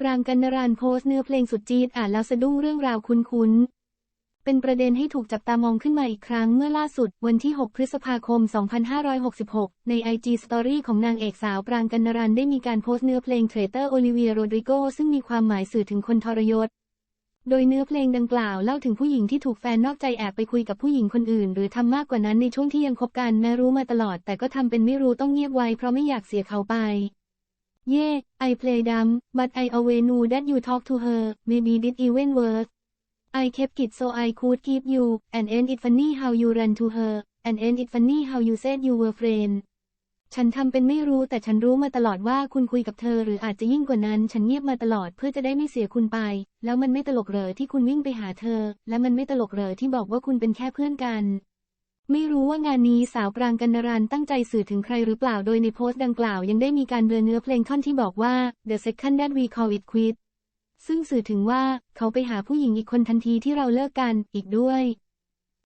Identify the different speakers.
Speaker 1: ปรางกันนรานโพสเนื้อเพลงสุดจี๊ดอ่านแล้วสะดุ้งเรื่องราวคุ้นๆ เป็นประเด็นให้ถูกจับตามองขึ้นมาอีกครั้งเมื่อล่าสุดวันที่ 6 พฤษภาคม 2566 ใน IG Story ของนางเอกสาวปรางกันนรันได้มีการโพสเนื้อเพลงเทรเตอร์โอลิเวียโรดริโกซึ่งมีความหมายสื่อถึงคนทรยศ โดยเนื้อเพลงดังกล่าวเล่าถึงผู้หญิงที่ถูกแฟนนอกใจแอบไปคุยกับผู้หญิงคนอื่น หรือทำมากกว่านั้นในช่วงที่ยังคบกันแม้รู้มาตลอด แต่ก็ทำเป็นไม่รู้ต้องเงียบไว้เพราะไม่อยากเสียเขาไป Yeah, I play dumb, but I always knew that you talk to her, maybe did even worse. I kept it so I could keep you, and ain't it funny how you ran to her, and ain't it funny how you said you were friend. ฉันทำเป็นไม่รู้แต่ฉันรู้มาตลอดว่าคุณคุยกับเธอหรืออาจจะยิ่งกว่านั้น ฉันเงียบมาตลอดเพื่อจะได้ไม่เสียคุณไป แล้วมันไม่ตลกเหรอที่คุณวิ่งไปหาเธอ และมันไม่ตลกเหรอที่บอกว่าคุณเป็นแค่เพื่อนกัน ไม่รู้ว่างานนี้สาวปรางกันนรันตั้งใจสื่อถึงใครหรือเปล่าโดยในโพสต์ดังกล่าวยังได้มีการเบลอเนื้อเพลงท่อนที่บอกว่า the second that we call it quit ซึ่งสื่อถึงว่าเขาไปหาผู้หญิงอีกคนทันทีที่เราเลิกกันอีกด้วย